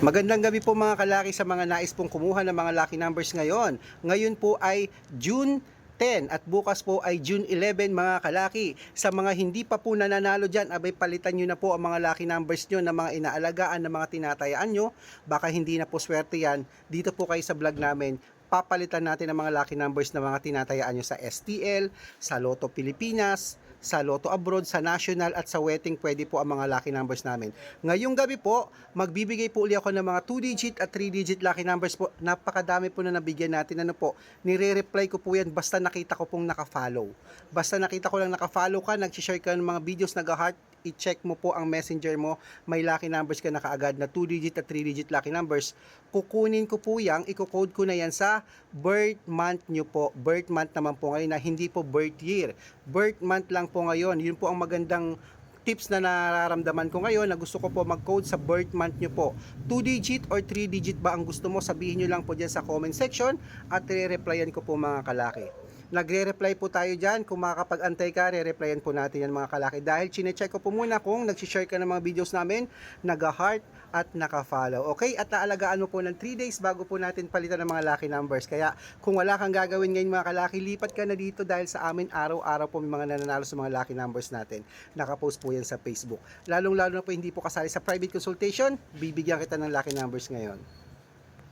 Magandang gabi po mga kalaki sa mga nais pong kumuha ng mga lucky numbers ngayon. Ngayon po ay June 10 at bukas po ay June 11 mga kalaki. Sa mga hindi pa po nananalo dyan, abay palitan nyo na po ang mga lucky numbers nyo na mga inaalagaan na mga tinatayaan nyo. Baka hindi na po swerte yan. Dito po kayo sa vlog namin papalitan natin ang mga lucky numbers na mga tinatayaan nyo sa STL, sa Lotto Pilipinas, sa Lotto Abroad, sa National at sa Wedding pwede po ang mga lucky numbers namin. Ngayong gabi po, magbibigay po uli ako ng mga 2-digit at 3-digit lucky numbers po. Napakadami po na nabigyan natin. Ano po, nire-reply ko po yan basta nakita ko pong naka-follow. Basta nakita ko lang naka-follow ka, nag-share ka ng mga videos, nag-heart, i-check mo po ang messenger mo, may lucky numbers ka na kaagad na 2-digit at 3-digit lucky numbers. Kukunin ko po yan, i-code ko na yan sa birth month nyo po. Birth month naman po ngayon na hindi po birth year. Birth month lang po ngayon. Yun po ang magandang tips na nararamdaman ko ngayon na gusto ko po mag-code sa birth month nyo po. 2-digit or 3-digit ba ang gusto mo? Sabihin nyo lang po dyan sa comment section at re-replyan ko po mga kalaki. Nagre-reply po tayo dyan. Kung makakapag-antay ka, re-replyan po natin yan mga kalaki. Dahil chinecheck ko po muna kung nag-share ka ng mga videos namin, nag-heart at naka-follow. Okay? At naalagaan mo po ng 3 days bago po natin palitan ng mga lucky numbers. Kaya kung wala kang gagawin ngayon mga kalaki, lipat ka na dito dahil sa amin araw-araw po may mga nananalo sa mga lucky numbers natin. Nakapost po yan sa Facebook. Lalong-lalo na po hindi po kasali sa private consultation, bibigyan kita ng lucky numbers ngayon.